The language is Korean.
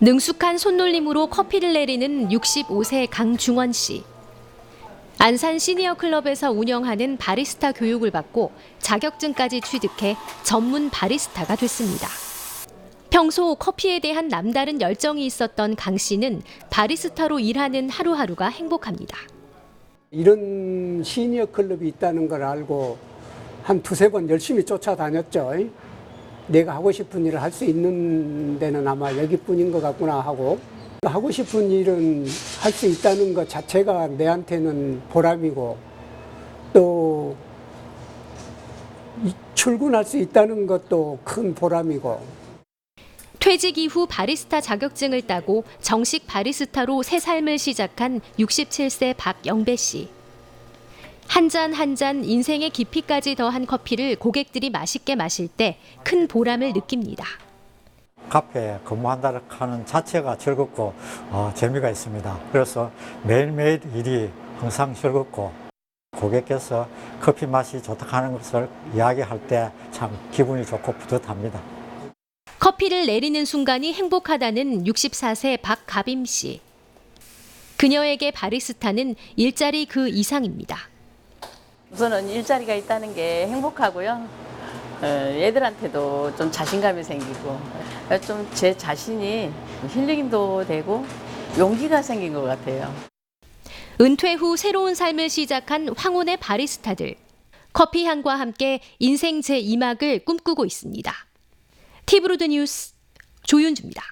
능숙한 손놀림으로 커피를 내리는 65세 강중원 씨. 안산 시니어 클럽에서 운영하는 바리스타 교육을 받고 자격증까지 취득해 전문 바리스타가 됐습니다. 평소 커피에 대한 남다른 열정이 있었던 강 씨는 바리스타로 일하는 하루하루가 행복합니다. 이런 시니어 클럽이 있다는 걸 알고 한 두세 번 열심히 쫓아다녔죠. 내가 하고 싶은 일을 할 수 있는 데는 아마 여기뿐인 것 같구나 하고 하고 싶은 일은 할 수 있다는 것 자체가 내한테는 보람이고 또 이- 출근할 수 있다는 것도 큰 보람이고 퇴직 이후 바리스타 자격증을 따고 정식 바리스타로 새 삶을 시작한 67세 박영배 씨. 한 잔 한 잔 인생의 깊이까지 더한 커피를 고객들이 맛있게 마실 때 큰 보람을 느낍니다. 카페에 근무한다는 하는 자체가 즐겁고 어, 재미가 있습니다. 그래서 매일매일 일이 항상 즐겁고 고객께서 커피 맛이 좋다 하는 것을 이야기할 때 참 기분이 좋고 뿌듯합니다. 커피를 내리는 순간이 행복하다는 64세 박가빔 씨. 그녀에게 바리스타는 일자리 그 이상입니다. 우선은 일자리가 있다는 게 행복하고요. 어, 애들한테도 좀 자신감이 생기고 좀 제 자신이 힐링도 되고 용기가 생긴 것 같아요. 은퇴 후 새로운 삶을 시작한 황혼의 바리스타들. 커피 향과 함께 인생 제2막을 꿈꾸고 있습니다. 티브로드 뉴스 조윤주입니다.